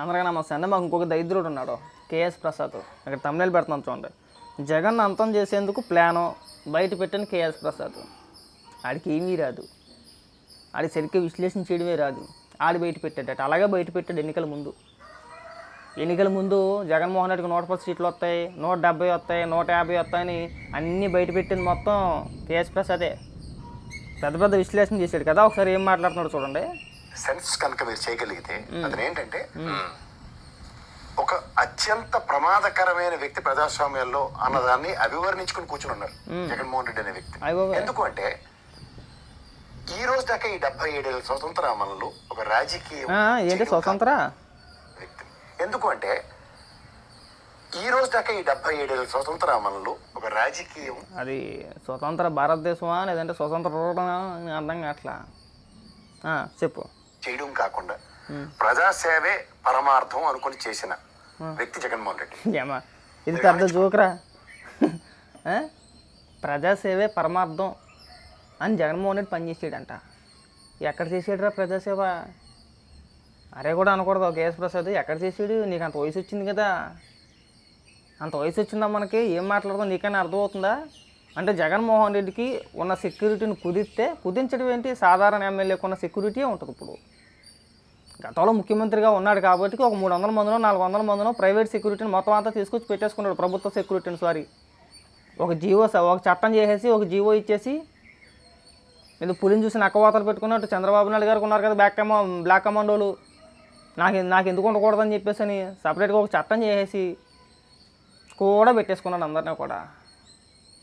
అందరికీ నమస్తే. అండి మాకు ఇంకొక దరిద్రుడు ఉన్నాడు కేఎస్ ప్రసాద్. ఇక్కడ తమిళ పెడుతున్నాం చూడండి. జగన్ అంతం చేసేందుకు ప్లాను బయట పెట్టిన కేఎస్ ప్రసాద్. ఆడికి ఏమీ రాదు. ఆడి సరిగ్గా విశ్లేషణ చేయడమే రాదు. ఆడి బయట పెట్టాడట. అలాగే బయట పెట్టాడు ఎన్నికల ముందు. ఎన్నికల ముందు జగన్మోహన్ రెడ్డికి నూట పది సీట్లు వస్తాయి నూట డెబ్బై వస్తాయి నూట యాభై వస్తాయని అన్నీ బయట పెట్టింది మొత్తం కేఎస్ ప్రసాదే. పెద్ద పెద్ద విశ్లేషణ చేశాడు కదా ఒకసారి ఏం మాట్లాడుతున్నాడు చూడండి. సెన్స్ కనుక మీరు చేయగలిగితే అతను ఏంటంటే ఒక అత్యంత ప్రమాదకరమైన వ్యక్తి ప్రజాస్వామ్యంలో అన్నదాన్ని అభివర్ణించుకుని కూర్చుని ఉన్నారు జగన్మోహన్ రెడ్డి అనే వ్యక్తి. ఎందుకు అంటే ఈ రోజు దాకా ఈ డెబ్బై ఏడేళ్ళ స్వతంత్ర అమలు ఒక రాజకీయ ఏంటి స్వతంత్ర? వ్యక్తి. ఎందుకు అంటే ఈ రోజు దాకా ఈ డెబ్బై ఏడేళ్ళ స్వతంత్ర అమలు ఒక రాజకీయం అది స్వతంత్ర భారతదేశమా లేదంటే స్వతంత్ర అర్థం కావట్లా? చెప్పు. చేయడం కాకుండా ప్రజాసేవే పరమార్థం అనుకుని చేసిన వ్యక్తి జగన్మోహన్ రెడ్డి. ఇది జోకురా. ఆ? ప్రజాసేవే పరమార్థం అని జగన్మోహన్ రెడ్డి పనిచేసాడంట ఎక్కడ చేసాడురా ప్రజాసేవ? అరే కూడా అనకూడదు కేఎస్ ప్రసాద్. ఎక్కడ చేసాడు? నీకు అంత వయసు వచ్చింది కదా. అంత వయసు వచ్చిందా మనకి? ఏం మాట్లాడదాం నీకైనా అర్థమవుతుందా? అంటే జగన్మోహన్ రెడ్డికి ఉన్న సెక్యూరిటీని కుదిరితే కుదించడం ఏంటి? సాధారణ ఎమ్మెల్యేకి ఉన్న సెక్యూరిటీ ఉంటుంది ఇప్పుడు. గతంలో ముఖ్యమంత్రిగా ఉన్నాడు కాబట్టి ఒక మూడు వందల మందినో నాలుగు వందల మందినో ప్రైవేట్ సెక్యూరిటీని మొత్తం అంతా తీసుకొచ్చి పెట్టేసుకున్నాడు ప్రభుత్వ సెక్యూరిటీని సారీ. ఒక జీవో ఒక చట్టం చేసేసి ఒక జీవో ఇచ్చేసి ఏదో పులిని చూసి నక్కవాతలు పెట్టుకున్నట్టు చంద్రబాబు నాయుడు గారికి ఉన్నారు కదా బ్లాక్ కమా బ్లాక్ కమాండోలు. నాకు నాకు ఎందుకు ఉండకూడదని చెప్పేసి అని సపరేట్గా ఒక చట్టం చేసేసి కూడా పెట్టేసుకున్నాడు అందరినీ కూడా.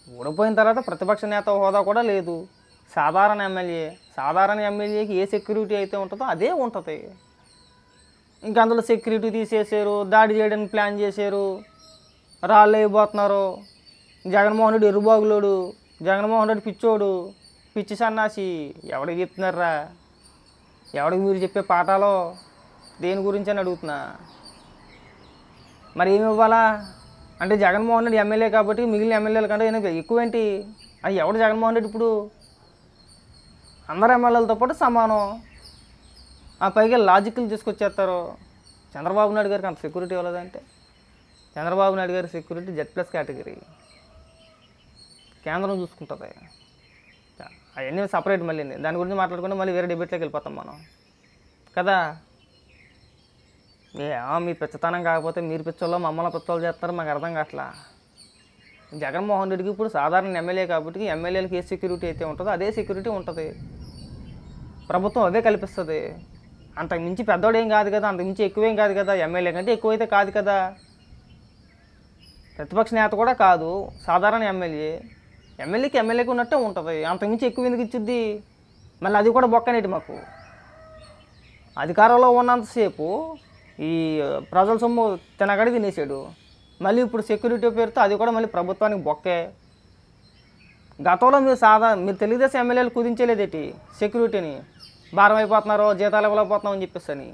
ఓడిపోయిన తర్వాత ప్రతిపక్ష నేత హోదా కూడా లేదు. సాధారణ ఎమ్మెల్యే సాధారణ ఎమ్మెల్యేకి ఏ సెక్యూరిటీ అయితే ఉంటుందో అదే ఉంటుంది. ఇంకా అందులో సెక్యూరిటీ తీసేసారు దాడి చేయడానికి ప్లాన్ చేశారు. రాళ్ళు అయిపోతున్నారు జగన్మోహన్ రెడ్డి ఎరుబాగులోడు జగన్మోహన్ రెడ్డి పిచ్చోడు పిచ్చి సన్నాసి. ఎవడికి చెప్తున్నారా? ఎవడికి మీరు చెప్పే పాఠాలో దేని గురించి అని అడుగుతున్నా. మరి ఏమి ఇవ్వాలా? అంటే జగన్మోహన్ రెడ్డి ఎమ్మెల్యే కాబట్టి మిగిలిన ఎమ్మెల్యేల కంటే ఈయన ఎక్కువేంటి? అది ఎవడు జగన్మోహన్ రెడ్డి ఇప్పుడు? అందరు ఎమ్మెల్యేలతో పాటు సమానం. ఆ పైగా లాజికల్ తీసుకొచ్చేస్తారు చంద్రబాబు నాయుడు గారికి అంత సెక్యూరిటీ ఇవ్వలేదంటే? చంద్రబాబు నాయుడు గారి సెక్యూరిటీ జెడ్ ప్లస్ కేటగిరీ కేంద్రం చూసుకుంటుంది. అవన్నీ సపరేట్ మళ్ళీ. దాని గురించి మాట్లాడుకుంటే మళ్ళీ వేరే డిబేట్లోకి వెళ్ళిపోతాం మనం. కదా? ఏ మీ పిచ్చతనం కాకపోతే మీరు పిచ్చోళ్ళు మమ్మల్ని పిచ్చోళ్ళు చేస్తారు మాకు అర్థం కావట్లా? జగన్మోహన్ రెడ్డికి ఇప్పుడు సాధారణ ఎమ్మెల్యే కాబట్టి ఎమ్మెల్యేలకు ఏ సెక్యూరిటీ అయితే ఉంటుందో అదే సెక్యూరిటీ ఉంటుంది. ప్రభుత్వం అదే కల్పిస్తుంది. అంతకు మించి పెద్దోడు ఏం కాదు కదా అంతకు మించి ఎక్కువేం కాదు కదా ఎమ్మెల్యే కంటే ఎక్కువైతే కాదు కదా. ప్రతిపక్ష నేత కూడా కాదు సాధారణ ఎమ్మెల్యే. ఎమ్మెల్యేకి ఎమ్మెల్యేకి ఉన్నట్టే ఉంటుంది. అంతకుమించి ఎక్కువ ఎందుకు ఇచ్చుద్ది? మళ్ళీ అది కూడా బొక్కనేటి మాకు. అధికారంలో ఉన్నంతసేపు ఈ ప్రజల సొమ్ము తినగడి తినేసాడు. మళ్ళీ ఇప్పుడు సెక్యూరిటీ పేరుతో అది కూడా మళ్ళీ ప్రభుత్వానికి బొక్కే. గతంలో మీరు సాదా మీరు తెలుగుదేశం ఎమ్మెల్యేలు కుదించలేదేటి సెక్యూరిటీని భారం అయిపోతున్నారు జీతాలు ఇవ్వలేకపోతున్నాం అని చెప్పేసి అని.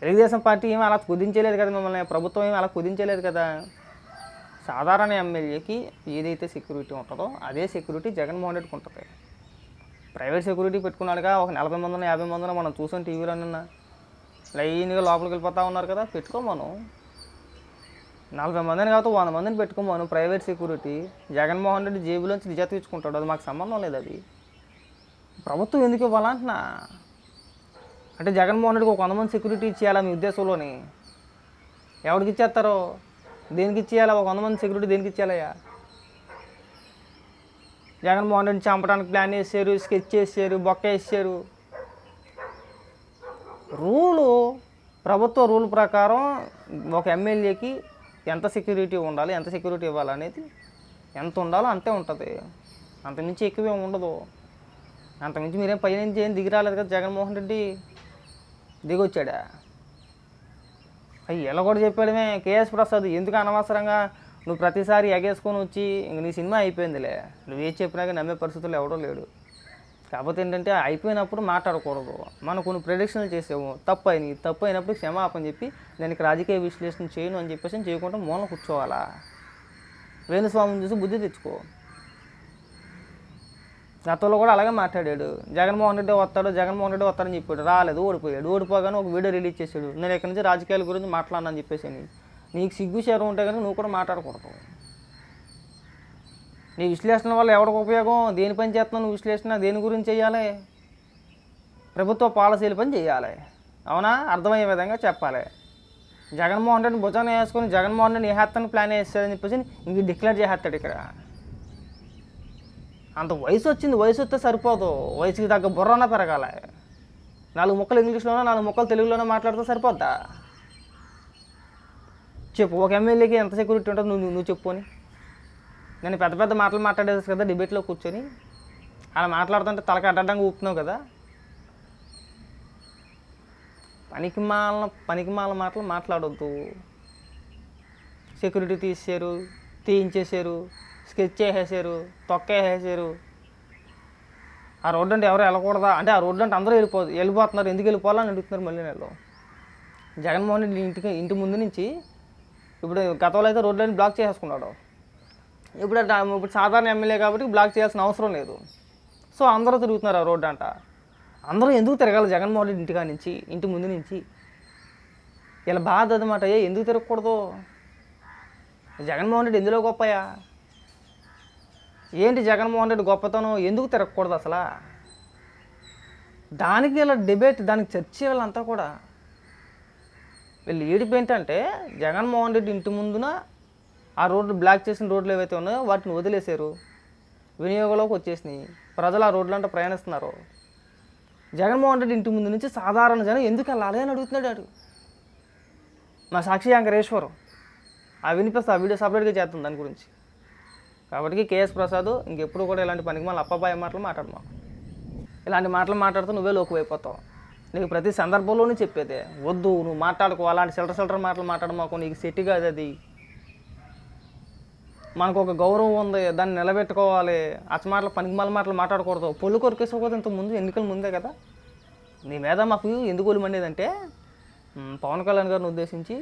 తెలుగుదేశం పార్టీ ఏమి అలా కుదించలేదు కదా మిమ్మల్ని ప్రభుత్వం ఏమి అలా కుదించలేదు కదా. సాధారణ ఎమ్మెల్యేకి ఏదైతే సెక్యూరిటీ ఉంటుందో అదే సెక్యూరిటీ జగన్మోహన్ రెడ్డికి ఉంటుంది. ప్రైవేట్ సెక్యూరిటీ పెట్టుకున్నాడుగా ఒక నలభై మందిన యాభై మందిన మనం చూసాం టీవీలో నిన్న. లైన్గా లోపలికి వెళ్ళిపోతా ఉన్నారు కదా పెట్టుకో మనం నలభై మందిని కాదు వంద మందిని పెట్టుకోమను ప్రైవేట్ సెక్యూరిటీ జగన్మోహన్ రెడ్డి జేబులోంచి నిజా తీర్చుకుంటాడు అది మాకు సంబంధం లేదు అది. ప్రభుత్వం ఎందుకు ఇవ్వాలంటున్నా? అంటే జగన్మోహన్ రెడ్డికి ఒక వంద మంది సెక్యూరిటీ ఇచ్చేయాలా మీ ఉద్దేశంలోని? ఎవరికి ఇచ్చేస్తారో? దేనికి ఇచ్చేయాలా? ఒక వంద మంది సెక్యూరిటీ దేనికి ఇచ్చేయాలయ్యా? జగన్మోహన్ రెడ్డి చంపడానికి ప్లాన్ వేసారు స్కెచ్ చేసారు బొక్క వేసారు. రూలు ప్రభుత్వ రూల్ ప్రకారం ఒక ఎమ్మెల్యేకి ఎంత సెక్యూరిటీ ఉండాలి ఎంత సెక్యూరిటీ ఇవ్వాలనేది ఎంత ఉండాలో అంతే ఉంటుంది. అంతమించి ఎక్కువ ఏమి ఉండదు. అంతకుమించి మీరేం పై నుంచి ఏం దిగి రాలేదు కదా జగన్మోహన్ రెడ్డి? దిగొచ్చాడా? అయ్యి ఎలా కూడా చెప్పాడమే కేఎస్ ప్రసాద్ ఎందుకు అనవసరంగా నువ్వు ప్రతిసారి ఎగేసుకొని వచ్చి ఇంక నీ సినిమా అయిపోయిందిలే. నువ్వు ఏది చెప్పినాక నమ్మే పరిస్థితులు ఎవడో లేడు. కాకపోతే ఏంటంటే అయిపోయినప్పుడు మాట్లాడకూడదు. మనం కొన్ని ప్రిడిక్షన్లు చేసాము తప్పు అయినవి తప్పు అయినప్పుడు క్షమాపణ చెప్పి దానికి రాజకీయ విశ్లేషణ చేయను అని చెప్పేసి చేయకుండా మూలం కూర్చోవాలా? వేణుస్వామిని చూసి బుద్ధి తెచ్చుకో. గతంలో కూడా అలాగే మాట్లాడాడు. జగన్మోహన్ రెడ్డి వస్తాడు జగన్మోహన్ రెడ్డి వస్తాడని చెప్పాడు. రాలేదు ఓడిపోయాడు. ఓడిపోగానే ఒక వీడియో రిలీజ్ చేశాడు. నేను ఇక్కడి నుంచి రాజకీయాల గురించి మాట్లాడనని చెప్పేసి నీకు సిగ్గు చేరం ఉంటే కనుక నువ్వు కూడా మాట్లాడకూడదు. నీ విశ్లేషణ వల్ల ఎవరికి ఉపయోగం? దేని పని చేస్తున్నావు నువ్వు విశ్లేషణ? దేని గురించి చేయాలి ప్రభుత్వ పాలసీల పని చేయాలి అవునా? అర్థమయ్యే విధంగా చెప్పాలి. జగన్మోహన్ రెడ్డి భుజాన్ని వేసుకొని జగన్మోహన్ రెడ్డి వేస్తాను ప్లాన్ వేస్తాడని చెప్పేసి ఇంక డిక్లేర్ చేసేస్తాడు ఇక్కడ. అంత వయసు వచ్చింది వయసు వస్తే సరిపోదు. వయసుకి తగ్గ బుర్రన పెరగాలి. నాలుగు ముక్కలు ఇంగ్లీష్లోనో నాలుగు ముక్కలు తెలుగులోనో మాట్లాడితే సరిపోద్దా? చెప్పు ఒక ఎమ్మెల్యేకి ఎంత సెక్యూరిటీ ఉంటుందో నువ్వు నువ్వు చెప్పుకొని నేను పెద్ద పెద్ద మాటలు మాట్లాడేది కదా డిబేట్లో కూర్చొని అలా మాట్లాడుతుంటే తలకి అడ్డంగా ఊపుతున్నావు కదా. పనికి మాల పనికి మాల మాటలు మాట్లాడొద్దు. సెక్యూరిటీ తీసేశారు తీయించేశారు. స్కెచ్ వేసేసారు తొక్క వేసేసారు ఆ రోడ్డు అంటే ఎవరు వెళ్ళకూడదా? అంటే ఆ రోడ్డు అంటే అందరూ వెళ్ళిపో వెళ్ళిపోతున్నారు. ఎందుకు వెళ్ళిపోవాలని అడుగుతున్నారు మళ్ళీ నేను జగన్మోహన్ రెడ్డి ఇంటికి ఇంటి ముందు నుంచి ఇప్పుడు గతంలో అయితే రోడ్లని బ్లాక్ చేసేసుకున్నాడు. ఇప్పుడు ఇప్పుడు సాధారణ ఎమ్మెల్యే కాబట్టి బ్లాక్ చేయాల్సిన అవసరం లేదు. సో అందరూ తిరుగుతున్నారు ఆ రోడ్డు అంట. అందరూ ఎందుకు తిరగాలి జగన్మోహన్ రెడ్డి ఇంటికా నుంచి ఇంటి ముందు నుంచి? ఇలా బాధ అదనమాట ఏ ఎందుకు తిరగకూడదు? జగన్మోహన్ రెడ్డి ఎందులో గొప్పయా? ఏంటి జగన్మోహన్ రెడ్డి గొప్పతనం? ఎందుకు తిరగకూడదు అసలు? దానికి ఇలా డిబేట్ దానికి చర్చ వీళ్ళంతా కూడా. వీళ్ళు ఏడిపి ఏంటంటే జగన్మోహన్ రెడ్డి ఇంటి ముందున ఆ రోడ్లు బ్లాక్ చేసిన రోడ్లు ఏవైతే ఉన్నాయో వాటిని వదిలేశారు. వినియోగంలోకి వచ్చేసినాయి. ప్రజలు ఆ రోడ్లంటే ప్రయాణిస్తున్నారు. జగన్మోహన్ రెడ్డి ఇంటి ముందు నుంచి సాధారణ జనం ఎందుకు వెళ్ళాలి అని అడుగుతున్నాడు అడుగు మా సాక్షి వెంకటేశ్వరం ఆ వినిపిస్తా ఆ వీడియో సపరేట్గా చేస్తుంది దాని గురించి. కాబట్టి కేఎస్ ప్రసాద్ ఇంకెప్పుడు కూడా ఇలాంటి పనికి మళ్ళీ అప్పబాయ మాటలు మాట్లాడమా? ఇలాంటి మాటలు మాట్లాడుతూ నువ్వే లోకువైపోతావు నీకు ప్రతి సందర్భంలోనూ చెప్పేదే వద్దు నువ్వు మాట్లాడుకో అలాంటి సిల్టర్ సిల్టర్ మాటలు మాట్లాడమాకు నీకు సెట్ కాదు అది. మనకు ఒక గౌరవం ఉంది దాన్ని నిలబెట్టుకోవాలి. అచ్చ మాటలు పనికి మళ్ళీ మాటలు మాట్లాడకూడదు. పొల్లు కొరికేసుకోకూడదు ఇంత ముందు ఎన్నికల ముందే కదా. నీ మీద మాకు ఎందుకు ఒలిమండేదంటే పవన్ కళ్యాణ్ గారిని ఉద్దేశించి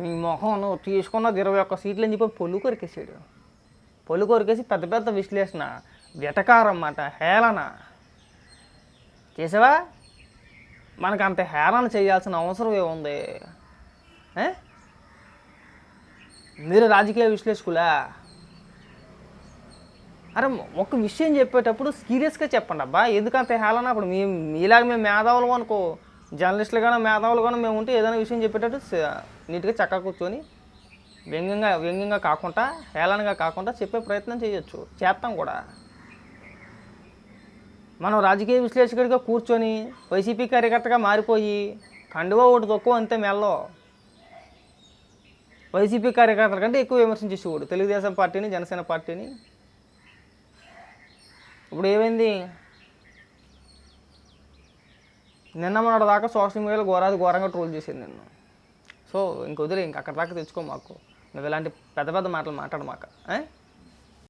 నీ మొహం తీసుకున్న తీసుకున్నది ఇరవై ఒక్క సీట్లు అని చెప్పి పొల్లు కొరికేసాడు. పొలు కొరికేసి పెద్ద పెద్ద విశ్లేషణ. వెటకారం అన్నమాట హేళన. చేసావా? మనకు అంత హేళన చేయాల్సిన అవసరం ఏముంది? మీరు రాజకీయ విశ్లేషకులా? అరే ఒక విషయం చెప్పేటప్పుడు సీరియస్గా చెప్పండి అబ్బా. ఎందుకంత హేళన? అప్పుడు మీ మీలాగా మేము మేధావులు అనుకో జర్నలిస్టులుగానో మేధావులుగానో మేము ఉంటే ఏదైనా విషయం చెప్పేటట్టు నీట్గా చక్కగా కూర్చొని వ్యంగ్యంగా వ్యంగ్యంగా కాకుండా హేళనగా కాకుండా చెప్పే ప్రయత్నం చేయొచ్చు. చేస్తాం కూడా. మనం రాజకీయ విశ్లేషకుడిగా కూర్చొని వైసీపీ కార్యకర్తగా మారిపోయి కండువా ఒకటి తక్కువ అంతే మెల్లో. వైసీపీ కార్యకర్తల కంటే ఎక్కువ విమర్శించేసేవాడు. తెలుగుదేశం పార్టీని జనసేన పార్టీని. ఇప్పుడు ఏమైంది? నిన్న మొన్నటి దాకా సోషల్ మీడియాలో ఘోరాది ఘోరంగా ట్రోల్ చేసింది నిన్ను. సో ఇంక వదిలే ఇంక అక్కడ దాకా తెచ్చుకో మాకు. నువ్వు ఇలాంటి పెద్ద పెద్ద మాటలు మాట్లాడమాక ఏ?